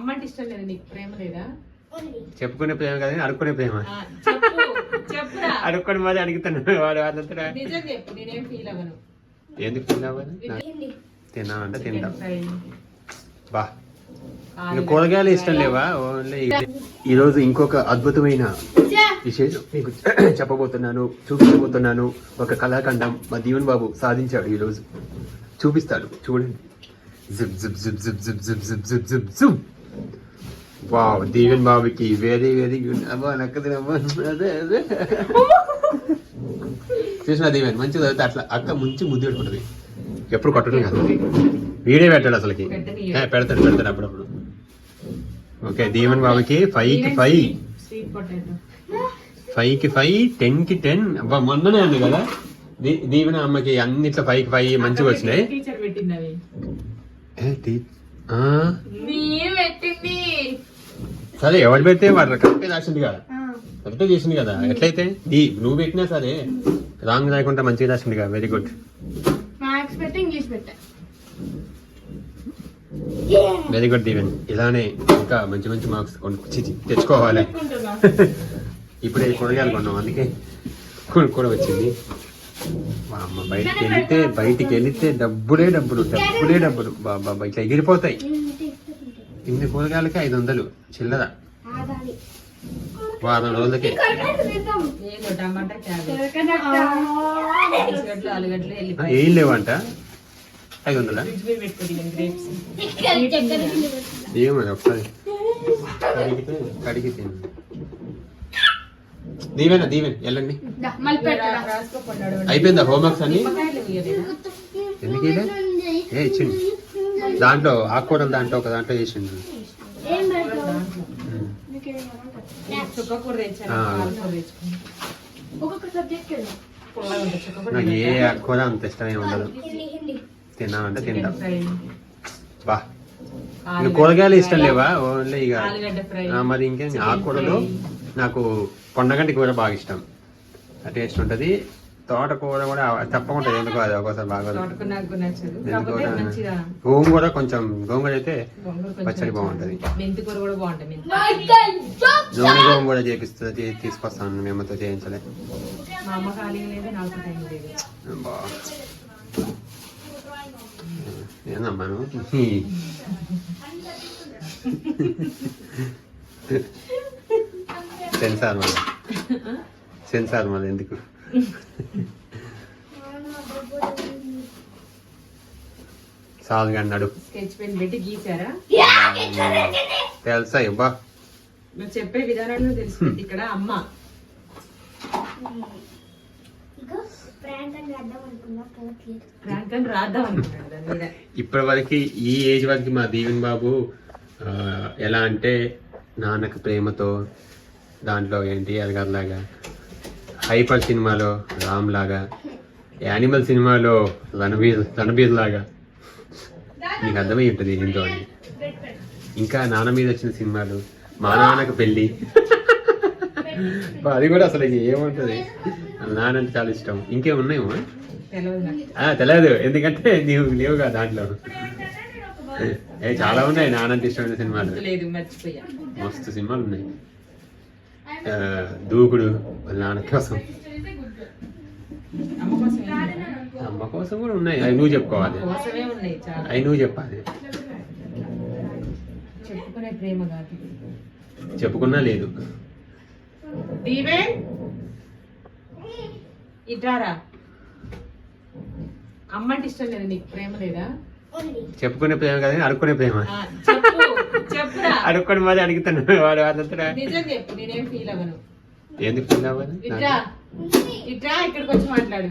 అమ్మంటే ఇష్టం లేదు నీకు ప్రేమ లేదా చెప్పుకునే ప్రేమ కదా అనుకునే ప్రేమ ఆ, చెప్పు చెప్పురా అనుకుని మరి అడుగుతాను వాడు వాళ్ళంతా నిజం చెప్పు నేనేం ఫీల్ అవ్వను ఎందుకు తిన్నావని తిన్నా అంటే తింటాం బా కూరగాయలు ఇష్టం లేవా ఓన్లీ ఈ రోజు ఇంకొక అద్భుతమైన విశేషం మీకు చెప్పబోతున్నాను చూపించబోతున్నాను ఒక కళాఖండం మా దీవెన్ బాబు సాధించాడు ఈ రోజు చూపిస్తాడు చూడండి zip zip zip zip zip zip zip zip zip zip wow Deeven బాబుకి వెరీ వెరీ గుడ్ అబ్బా నక్కది అదే అదే చూసిన దీవెన్ మంచిది చదివితే అట్లా అక్క ముంచి ముద్దు పెట్టుకుంటుంది ఎప్పుడు కొట్టడం కాదు అది. వీడియో పెట్టాడు అసలుకి పెడతాడు పెడతాడు అప్పుడప్పుడు ఓకే దీవెన్ బాబుకి ఫైవ్కి ఫైవ్ ఫైవ్కి ఫైవ్ టెన్కి టెన్ అబ్బా మొన్ననే ఉంది కదా దీవెన అమ్మకి అన్నిట్లో ఫైవ్కి ఫైవ్ మంచిగా వచ్చినాయి పెట్టింది సరే ఎవరు పెడితే వాడు కరెక్ట్ రాసింది కదా. కరెక్ట్ చేసింది కదా. ఎట్లయితే? ఈ నువ్వు పెట్టినా సరే రాంగ్ రాయకుండా మంచిగా రాసింది కదా. వెరీ గుడ్ మ్యాథ్స్ పెట్టి ఇంగ్లీష్ పెట్టా. వెరీ గుడ్ దీవెన్ ఇలానే ఇంకా మంచి మంచి మార్క్స్ కొనుక్కొచ్చి తెచ్చుకోవాలి. ఇప్పుడే కూరగాయలు కొన్నాం. అందుకే కూడా వచ్చింది. మా అమ్మ బయటికి వెళితే బయటికి వెళితే డబ్బులే డబ్బులు డబ్బులే డబ్బులు. బాబా ఇట్లా ఎగిరిపోతాయి. ఇన్ని కూరగాయలకి ఐదు వందలు చిల్లర వారం రోజులకి. ఏం లేవంట? ఐదు వందలా ఏమని ఒకసారి. కడిగి తిను. దీవెన దీవెన్? వెళ్ళండి. అయిపోయిందా హోంవర్క్స్ అన్ని? ఎందుకు ఏ ఇచ్చింది దాంట్లో ఆకుకూరలు దాంట్లో ఒక దాంట్లో వేసిండు నాకు ఏ ఆకుకూర అంత ఇష్టమే ఉండదు. తిన్నామంటే తింటాం బా. కూరగాయలు ఇష్టం లేవా? ఓన్లీ ఇక మరి ఇంకేం? ఆకుకూరలు నాకు కొండగంటి కూర బాగా ఇష్టం. టేస్ట్ ఉంటుంది. తోటకూర కూడా తప్పకుండా ఎందుకు అది ఒకసారి బాగా గోంగూర కొంచెం గోంగూర అయితే పచ్చడి బాగుంటది. నూనె గోంగూర చేపిస్తుంది తీసుకొస్తాను మేమతో చేయించలే. ఏందమ్మాను సెన్సార్ మళ్ళీ. సెన్సార్ మళ్ళీ ఎందుకు? సాల్గా అన్నాడు తెలుసా ఇవ్వా. చెప్పే ఇక్కడ అమ్మ. ఇప్పటి వరకు ఈ ఏజ్ వరకు మా దీవెన్ బాబు ఎలా అంటే నాన్నకు ప్రేమతో దాంట్లో ఏంటి అది హైపర్ సినిమాలో రామ్ లాగా యానిమల్ సినిమాలో రణబీర్ రణబీర్ లాగా. నీకు అర్థమై ఉంటుంది దీంతో ఇంకా నాన్న మీద వచ్చిన సినిమాలు మా నాన్నకు పెళ్ళి. అది కూడా అసలు ఏముంటుంది? నాన్న అంటే చాలా ఇష్టం. ఇంకేం ఉన్నాయేమో తెలియదు ఎందుకంటే నీవు లేవుగా దాంట్లో. ఏ చాలా ఉన్నాయి నానంత ఇష్టమైన సినిమాలు. మస్తు సినిమాలు ఉన్నాయి. దూకుడు వాళ్ళ నాన్న కోసం. అమ్మ కోసం కూడా ఉన్నాయి. అవి నువ్వు చెప్పుకోవాలి. కోసమే ఉన్నాయి చాలా. అవి నువ్వు చెప్పాలి. చెప్పుకునే ప్రేమ కాదు. చెప్పుకున్నా లేదు. అమ్మంటే ఇష్టం లేదు? నీకు ప్రేమ లేదా? చెప్పుకునే ప్రేమ కదా అనుకునే ప్రేమ. అడుక్కొని మరి అడుగుతాను. వాడు వాళ్ళంతా నిజం చెప్పు నేనేం ఫీల్ అవ్వను. ఎందుకు ఫీల్ అవ్వాలి ఇట్రా. ఇట్రా ఇక్కడికి వచ్చి మాట్లాడు.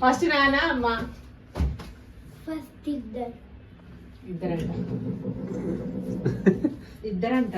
ఫస్ట్ నాన్న అమ్మ. ఫస్ట్ ఇద్దరు. ఇద్దరంట. ఇద్దరంట.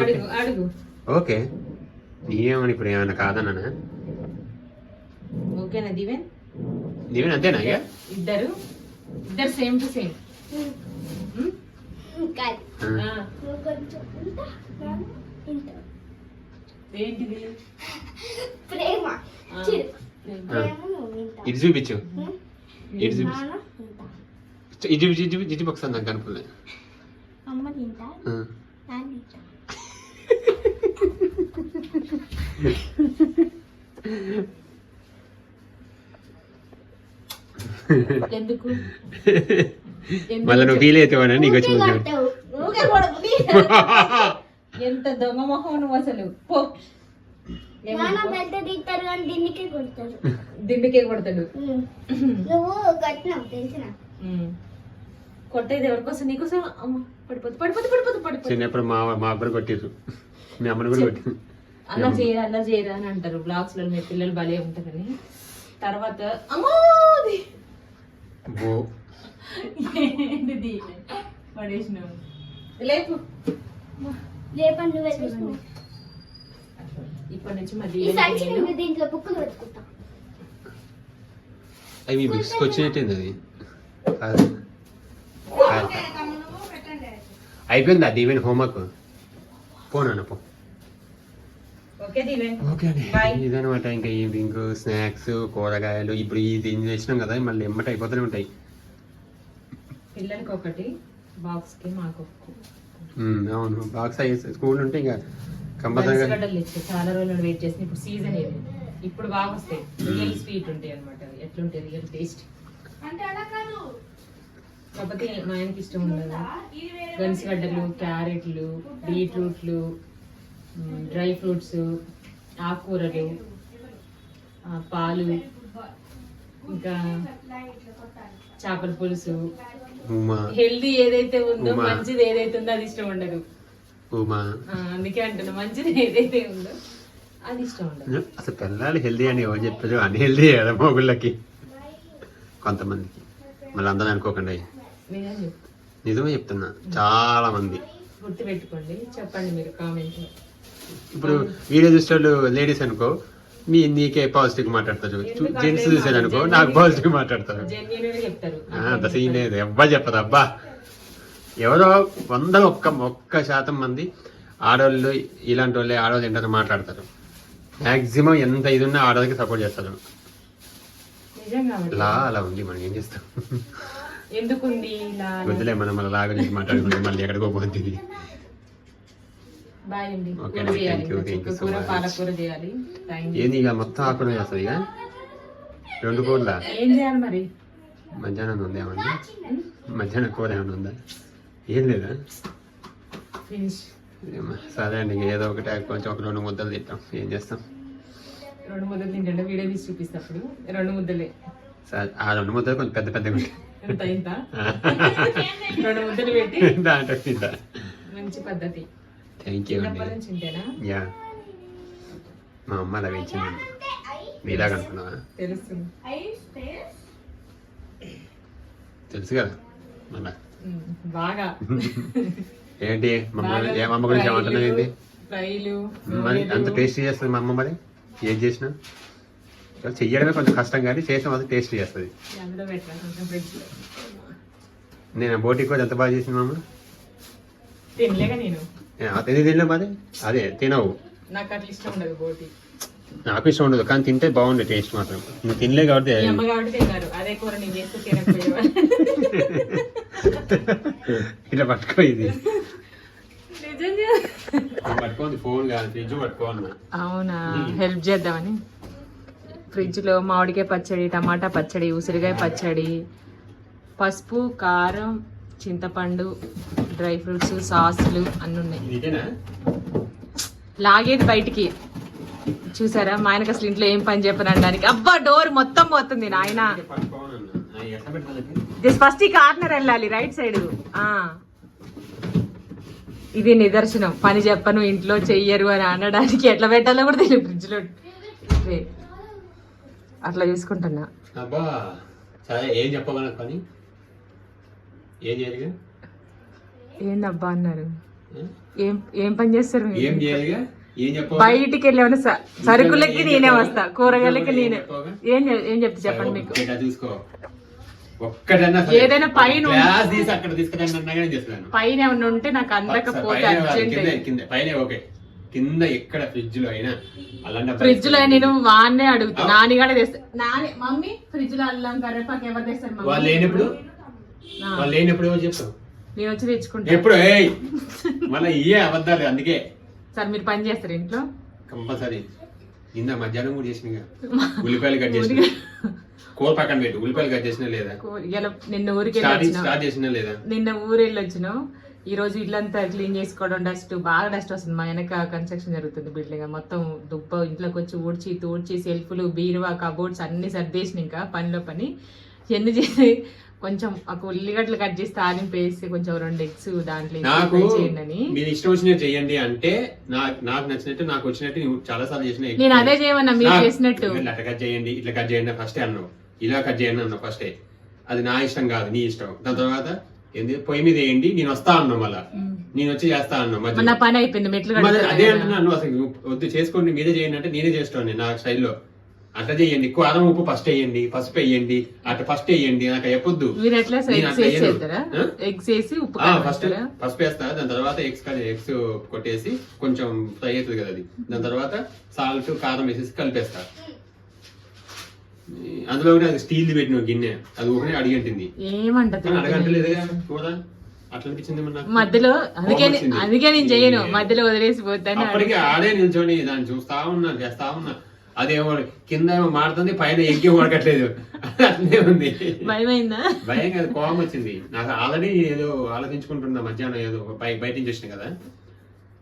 అడుగు అడుగు. ఓకే. నీవేమని ఇప్పుడు ఏమైనా కాదన్నా ఓకేనా దీవెన్? నీవేనా అంతేనా ఇద్దరు. ఇద్దరు సేమ్ టు సేమ్. కాదు నువ్వు కొంచెం ఉంటా నేను ఇంత ఏంటిది? ఇది చూపించు. ఇది చూపించు. ఇది ఇది ఇది పక్షం నాకు కనుపలే అమ్మ తింటా ఎందుకు? మళ్ళీ నువ్వు ఫీల్ అవుతావని నీకు వచ్చి. ఎంత దొంగ మొహం నువ్వు అసలు. పో. దిండుకే కొడతాడు. ఉమ్. నువ్వు కట్టినావు తెలిసిన? ఉమ్. కొట్టేది ఎవరికోసం నీకోసం అమ్మ పడిపోతు పడిపోతు పడిపోతు పడిపోతు. చిన్నప్పుడు మా మా అబ్బరు కొట్టిర్రు. మీ అమ్మని కూడా కొట్టిరు అలా చేయరా అలా చేయరా అని అంటారు. బ్లాగ్స్లో మీ పిల్లలు భలే ఉంటారని. తర్వాత అమ్మో ఏంటిది పడేసినావు. లేపు. రేపటి నువ్వు వెళ్ళేసినావు ఇప్పటి నుంచి నువ్వు దీంట్లో బుక్కులు పెట్టుకుంటా అవి మీ బిస్కి వచ్చినట్టుంది అది. అయిపోయిందా దీవెన్ హోంవర్క్? పోనా పో. ఓకే దీవెన్. ఓకే అండి. Bye. ఇదనమాట ఇంకా ఈవినింగ్ స్నాక్స్ కూరగాయలు. ఇప్పుడు ఇది చేసినాం కదా మళ్ళీ ఎమ్మట అయిపోతూనే ఉంటాయి. పిల్లలకి ఒకటి బాక్స్కి మాకు అవును. బాక్స్ అయ్యి స్కూల్ ఉంటే ఇంకా కంపల్సరీగా గడ్డలు తెచ్చి చాలా రోజులు వెయిట్ చేసి ఇప్పుడు సీజన్ ఏది ఇప్పుడు బాగా వస్తాయి. రియల్ స్వీట్ ఉంటాయి అనమాట ఎట్లుంటాయి? రియల్ టేస్ట్ కాకపోతే మా ఆయనకి ఇష్టం ఉండదు. గన్సిగడ్డలు క్యారెట్లు బీట్రూట్లు డ్రై ఫ్రూట్స్ ఆకుకూరలు ఆ, పాలు ఇంకా చేపల పులుసు హెల్దీ ఏదైతే ఉందో. మంచిది ఏదైతే ఉందో అది ఇష్టం ఉండదు. అందుకే అంటున్నా మంచిది ఏదైతే ఉందో అది ఇష్టం ఉండదు. అసలు పిల్లలు హెల్దీ అని ఎవరు చెప్పారు? అన్ని హెల్దీ కదా మొగుళ్ళకి. కొంతమందికి. మళ్ళీ అందరూ అనుకోకండి చెప్పు. నిజమే చెప్తున్నా. చాలా మంది. గుర్తు పెట్టుకోండి చెప్పండి మీరు కామెంట్ ఇప్పుడు వీడియో చూసేవాళ్ళు లేడీస్ అనుకో మీ నీకే పాజిటివ్ మాట్లాడతారు జెంట్స్ చూసారు అనుకో నాకు పాజిటివ్ మాట్లాడతారు. అంత సీన్ లేదు ఎవ్వా చెప్పదు అబ్బా. ఎవరో వందల ఒక్క ఒక్క శాతం మంది ఆడవాళ్ళు ఇలాంటి వాళ్ళే ఆడవాళ్ళు ఏంటని మాట్లాడతారు. మాక్సిమం ఎంత ఇది ఉన్నా ఆడవాళ్ళకి సపోర్ట్ చేస్తారు. లా అలా ఉంది మనం ఏం చేస్తాం? ఎందుకుంది ఇలా వద్దులే మనం లాగా నుంచి మాట్లాడుకుంటే మళ్ళీ ఎక్కడికో పోతుంది. బాయ్ అండి. కూర చేయాలి. కూర. పాలకూర చేయాలి. ఏంది ఇక మొత్తం ఆకులు చేస్తుంది ఇక? రెండు కూరలా? ఏం చేయాలి మరి? మధ్యాహ్నం ఉంది ఏమన్నా? మధ్యాహ్నం కూర ఏమన్నా ఉందా? ఏం లేదా? సరే అండి ఏదో ఒకటి కొంచెం ఒక రెండు ముద్దలు తింటాం. ఏం చేస్తాం? రెండు ముద్దలు తింటే వీడియో తీసి చూపిస్తా అప్పుడు. రెండు ముద్దలే. సరే ఆ రెండు ముద్దలు కొంచెం పెద్ద పెద్దగా ఉంటాయి రెండు ముద్దలు పెట్టి. దాంట్లో తింటా. మంచి పద్ధతి. థ్యాంక్ యూ అండి. యా మా అమ్మ అలా పెంచింది మీలాగా అనుకున్నావా తెలుసు కదా? మళ్ళా. బాగా. ఏంటి? మమ్మల్ని ఏ అమ్మ గురించి ఏమంటున్నావు ఏంటి? మరి అంత టేస్టీ చేస్తుంది మా అమ్మ మరి? ఏం చేసినా? చెయ్యడమే కొంచెం కష్టం కానీ చేసిన అది టేస్ట్ చేస్తుంది. నేను? బోటి కూడా ఎంత బాగా చేసింది మా అమ్మ? తినలేక నేను. ఏ, ఆ తిని తినలే మరి? అదే తినవు. నాకు అట్లా ఇష్టం ఉండదు బోటి నాకు ఇష్టం ఉండదు కానీ తింటే బాగుండే టేస్ట్ మాత్రం. నువ్వు తినలే కాబట్టి అదే. కూర నేను చేస్తే ఇలా పట్టుకో ఇది. నిజంగా పట్టుకోండి ఫోన్ కాదు ఫ్రిడ్జ్ అవునా? హెల్ప్ చేద్దామని. ఫ్రిడ్జ్లో మామిడికాయ పచ్చడి టమాటా పచ్చడి ఉసిరికాయ పచ్చడి పసుపు కారం చింతపండు డ్రై ఫ్రూట్స్ సాసులు అన్నీ ఉన్నాయి లాగేది బయటికి. చూసారా? మా ఆయనకి అసలు ఇంట్లో ఏం పని చెప్పనడానికి అబ్బా డోర్ మొత్తం పోతుంది నాయన. జస్ట్ ఫస్ట్ ఈ కార్నర్ వెళ్ళాలి రైట్ సైడ్. ఇది నిదర్శనం. పని చెప్పను ఇంట్లో చెయ్యరు అని అనడానికి ఎట్లా పెట్టాలో కూడా తెలియదు ఫ్రిడ్జ్లో. అట్లా చూసుకుంటున్నా. ఏం చెప్పగలను పని? ఏం చేయాలిగా? ఏందబ్బా అన్నారు? ఏం? ఏం పని చేస్తారు మీరు? ఏం చేయాలిగా? ఏం చెప్ప బయటికి వెళ్ళి సరుకులకి నేనే వస్తా కూరగాయలకి నేనే? ఏం ఏం చెప్తే చెప్పండి మీకు. చూసుకో. ఏదైనా పైన అక్కడ పైన ఏమైనా ఉంటే నాకు అందకపోతే అర్జెంట్ పైన ఓకే. కింద ఎక్కడ ఫ్రిడ్జ్లో అయినా ఫ్రిడ్జ్లో నేను వాన్నే అడుగుతా నానిగానే తెస్తా. నాని మమ్మీ ఫ్రిడ్జ్లో అల్లం కరివేపాకు ఎవరు తెస్తారు? వాళ్ళు లేనప్పుడు. వాళ్ళు లేనప్పుడు ఏమో చెప్తావు నేను వచ్చి తెచ్చుకుంటా. ఎప్పుడు? ఏయ్! మళ్ళీ ఇయే అబద్ధాలు అందుకే. సార్ మీరు పని చేస్తారు ఇంట్లో? కంపల్సరీ. ఇందా మధ్యాహ్నం కూడా చేసిన ఉల్లిపాయలు కట్ చేసిన. కూర పక్కన పెట్టు. ఉల్లిపాయలు కట్ చేసినా లేదా? ఇలా నిన్న ఊరికి స్టార్ట్ చేసినా లేదా? నిన్న ఊరు వెళ్ళొచ్చినాం ఈ రోజు ఇల్లంతా క్లీన్ చేసుకోవడం డస్ట్ బాగా డస్ట్ వస్తుంది. మా వెనక కన్స్ట్రక్షన్ జరుగుతుంది బిల్డింగ్. మొత్తం దుబ్బ ఇంట్లోకి వచ్చి ఊడ్చి తూడ్చి సెల్ఫ్లు బీరువా కబోర్డ్స్ అన్ని సర్దేసిన ఇంకా పనిలో పని. ఎన్ని చేసి కొంచెం ఒక ఉల్లిగడ్డలు కట్ చేసి తాలింపు వేసి కొంచెం రెండు ఎగ్స్ దాంట్లో నాకు చేయండి అని. మీరు ఇష్టం వచ్చినట్టు చెయ్యండి అంటే నాకు నాకు నచ్చినట్టు నాకు వచ్చినట్టు నువ్వు చాలా సార్లు చేసిన నేను అదే చేయమన్నా మీరు చేసినట్టు. ఇట్లా కట్ చేయండి ఇట్లా కట్ చేయండి ఫస్ట్ అన్నావు. ఇలా కట్ చేయండి అన్నావు ఫస్టే అది నా ఇష్టం కాదు నీ ఇష్టం. దాని తర్వాత ఏంది పొయ్యి మీద వేయండి నేను వస్తా అన్నావు మళ్ళా. నేను వచ్చి చేస్తా అన్నావు పని అయిపోయింది అదే కదా. అంటున్నాను అసలు వద్దు చేసుకోండి మీరే చేయండి అంటే నేనే చేస్తాను నా స్టైల్లో. అట్లా చేయండి అరం ఉప్పు ఫస్ట్ వేయండి పసుపు వేయండి. అట్లా ఫస్ట్ వేయండి నాకు చెప్పొద్దు కారం ఫస్ట్? పసుపు వేస్తా దాని తర్వాత ఎగ్స్ ఎగ్స్ కొట్టేసి కొంచెం ఫ్రై అవుతుంది కదా అది. దాని తర్వాత సాల్ట్ కారం వేసేసి కలిపేస్తా. అందులో కూడా అది స్టీల్ పెట్టిన గిన్నె. అది ఒకటే అడిగంటింది అడగంటలేదుగా కూడా అట్లా అనిపించింది. మధ్యలో అందుకే. అందుకే నేను చేయను. మధ్యలో వదిలేసి పోతాను అప్పటికి ఆడే నిల్చొని దాన్ని చూస్తా ఉన్నా చేస్తా ఉన్నా. అదేమో కింద ఏమో మారుతుంది పైన ఎగ్గి ఉడకట్లేదు. అట్లే ఉంది. భయమైందా? భయం కాదు కోపం వచ్చింది. నాకు ఆల్రెడీ ఏదో ఆలోచించుకుంటున్నా మధ్యాహ్నం ఏదో బయ బయట నుంచి వచ్చిన కదా.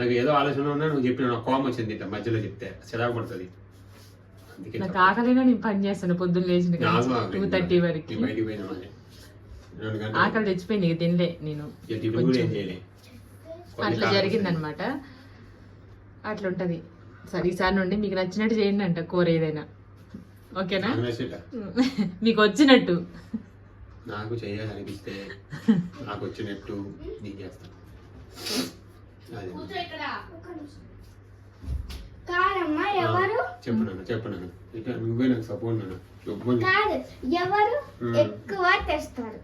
నాకు ఏదో ఆలోచన ఉన్నా నువ్వు చెప్పిన నాకు కోపం వచ్చింది ఇట్లా మధ్యలో చెప్తే. చిరాకు పడుతుంది. నాకు ఆకలిగా నేను పని చేస్తాను పొద్దున్న లేచిన టూ థర్టీ వరకు. ఆకలి తెచ్చిపోయింది తినలే నేను. అట్లా జరిగిందనమాట. అట్లా ఉంటది సరే ఈసారి నుండి మీకు నచ్చినట్టు చేయండి అంట కూర ఏదైనా. ఓకేనా. మీకు వచ్చినట్టు. నాకు చేయాలనిపిస్తే నాకు వచ్చినట్టు నీకు చేస్తాను ఎవరు? ఇట్లా నువ్వే నాకు సపోర్ట్ నాన్న. కాదు ఎవరు. ఎక్కువ తెస్తారు?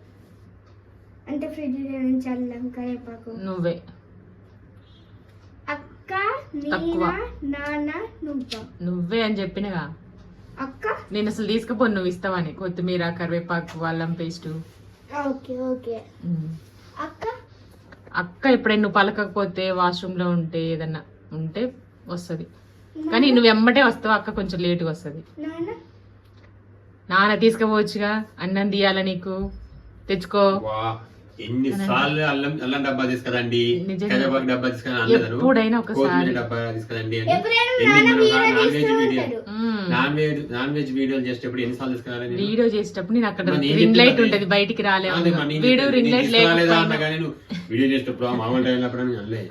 అంటే ఫ్రిడ్జ్ నుంచి అల్లం కరివేపాకు. నువ్వే. అక్క తక్కువ. నాన్న నువ్వు? నువ్వే అని చెప్పినగా. అక్క? నేను అసలు తీసుకుపోను నువ్వు ఇస్తావని. కొత్తిమీర కరివేపాకు అల్లం పేస్టు. Okay okay. అక్క? అక్క ఎప్పుడైనా నువ్వు పలకకపోతే వాష్రూమ్లో ఉంటే ఏదన్నా ఉంటే వస్తుంది. కానీ నువ్వు ఎమ్మటే వస్తావు? అక్క కొంచెం లేటుగా వస్తుంది. నాన్న? తీసుకుపోవచ్చుగా? అన్నం తీయాల నీకు? తెచ్చుకో. వా ఎన్ని సార్లు అల్లం అల్లం డబ్బా తీసుకరండి. కరివేపాకు డబ్బా తీసుకుని అనలేదను ఎప్పుడైనా ఒకసారి. డబ్బా తీసుకురండి video non veg video. Non veg non veg వీడియోలు చేసేటప్పుడు ఎన్నిసార్లు తీసుకురాలి? వీడియో చేసేటప్పుడు నేను అక్కడ రింగ్ లైట్ ఉంటది బయటికి రాలేము అదే మరి నేను వీడు చెప్పేది. రింగ్ లైట్ తీసుకురాలేదా అన్నా లేకపోయినా కానీ నువ్వు వీడియో చేసేటప్పుడు ఆ మామూలు టైం అప్పుడు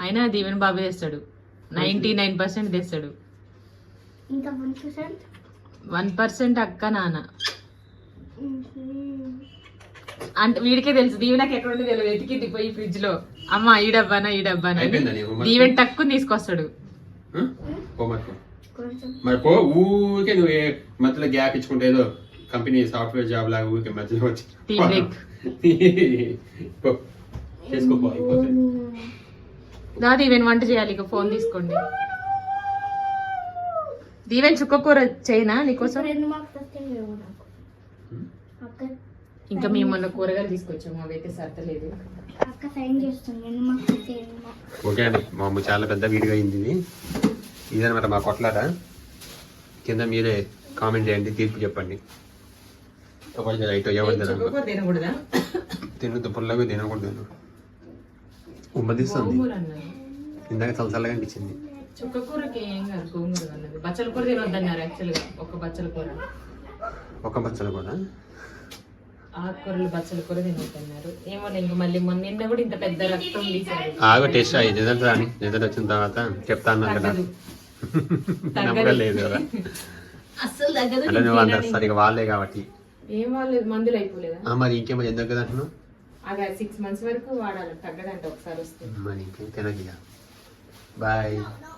అయినా దీవెన్ బాబు తెస్తాడు నైన్టీ నైన్ పర్సెంట్ తెస్తాడు ఇంకా వన్ పర్సెంట్ వన్ పర్సెంట్ అక్క నాన్న. అంటే వీడికే తెలుసు. దీవెనకి ఎక్కడ ఉంటే తెలియదు వెతికింది పోయి ఫ్రిడ్జ్లో అమ్మ ఈ డబ్బానా ఈ డబ్బానా? దీవెన్ టక్కు తీసుకొస్తాడు. మరి పో ఊరికే నువ్వు ఏ మధ్యలో గ్యాప్ ఇచ్చుకుంటే ఏదో కంపెనీ సాఫ్ట్వేర్ జాబ్ లాగా ఊరికే మధ్యలో వచ్చి. చేసుకోపో అయిపోతుంది దా దీవెన్ వంట చేయాలి ఇక ఫోన్ తీసుకోండి. దీవెన్ చుక్క కూర చేయనా నీకోసం? ఇంకా మేము మొన్న కూరగాయలు తీసుకొచ్చాము అవైతే సర్దలేదు. అక్క సైన్ చేస్తుంది ఓకే అండి మా అమ్మ చాలా పెద్ద వీడియో అయింది ఇది. ఇదనమాట మా కొట్లాట. కింద మీరే కామెంట్ చేయండి తీర్పు చెప్పండి. ఎవరిది రైట్ ఎవరిది కూర తినకూడదా? తిన్ను పుల్లగా తినకూడదు. ఉమ్మదిస్తుంది. ఇందాక చల్ల చల్లగా అనిపించింది. చుక్క కూరకి ఏం కాదు గోంగూర అన్నది. బచ్చల కూర తినొద్దన్నారు యాక్చువల్గా ఒక బచ్చల కూర. ఒక బచ్చలు కూడా ఆకుకూరలు బచ్చల కూర తినొద్దన్నారు. ఏమో ఇంకా మళ్ళీ మొన్న నిన్న కూడా ఇంత పెద్ద రక్తం తీశారు. ఆగో టేస్ట్ అయ్యి రిజల్ట్ రాని రిజల్ట్ వచ్చిన తర్వాత చెప్తా అన్నాను కదా. నమ్మకం లేదు కదా. తగ్గదు అంటే నువ్వు అంత సరిగా వాళ్ళే కాబట్టి. ఏం వాళ్ళు మందులు అయిపోలేదా? మరి ఇంకేమో ఎందుకు కదా అంటున్నావు అది సిక్స్ మంత్స్ వరకు వాడాలి తగ్గదంట ఒకసారి వస్తే. మరి ఇంకేం తినకిగా బాయ్ Bye.